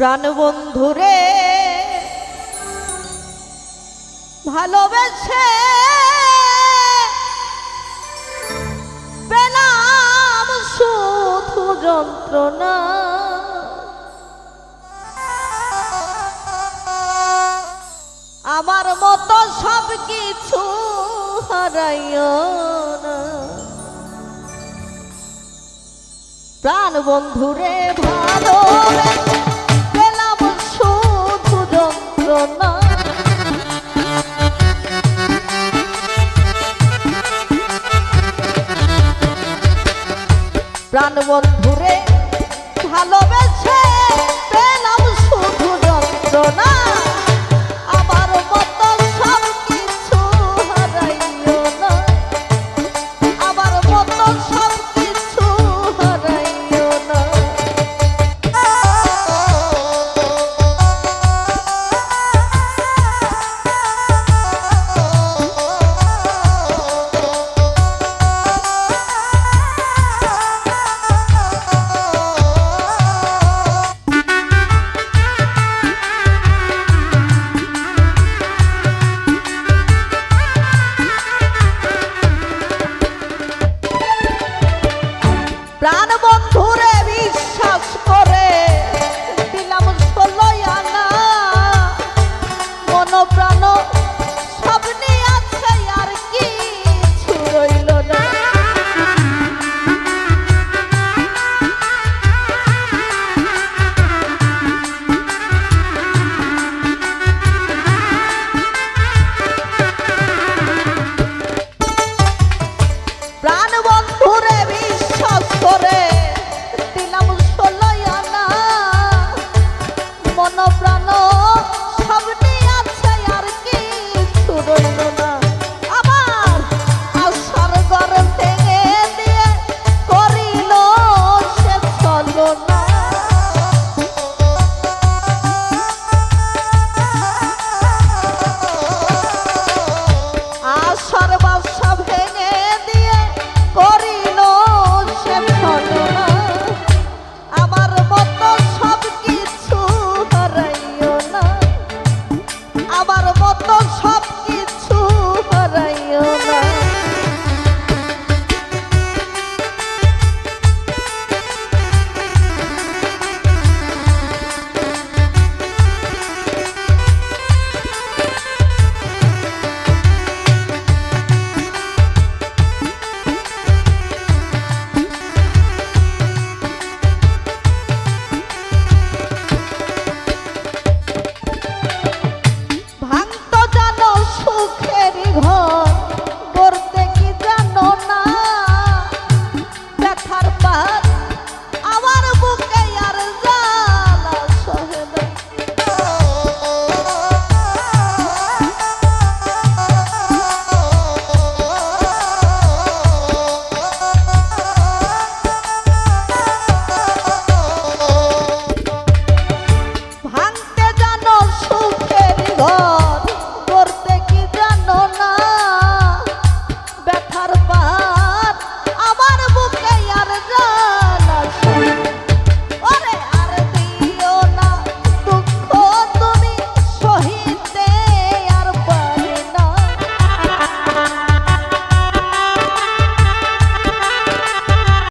প্রাণবন্ধুরে ভালোবেসে পেলাম শুধু যন্ত্রণা। আমার মতো সব কিছু হারাইও না। প্রাণ বন্ধুরে ভালো প্রাণ বন্ধুরে ভালোবেসে জানবন্ধু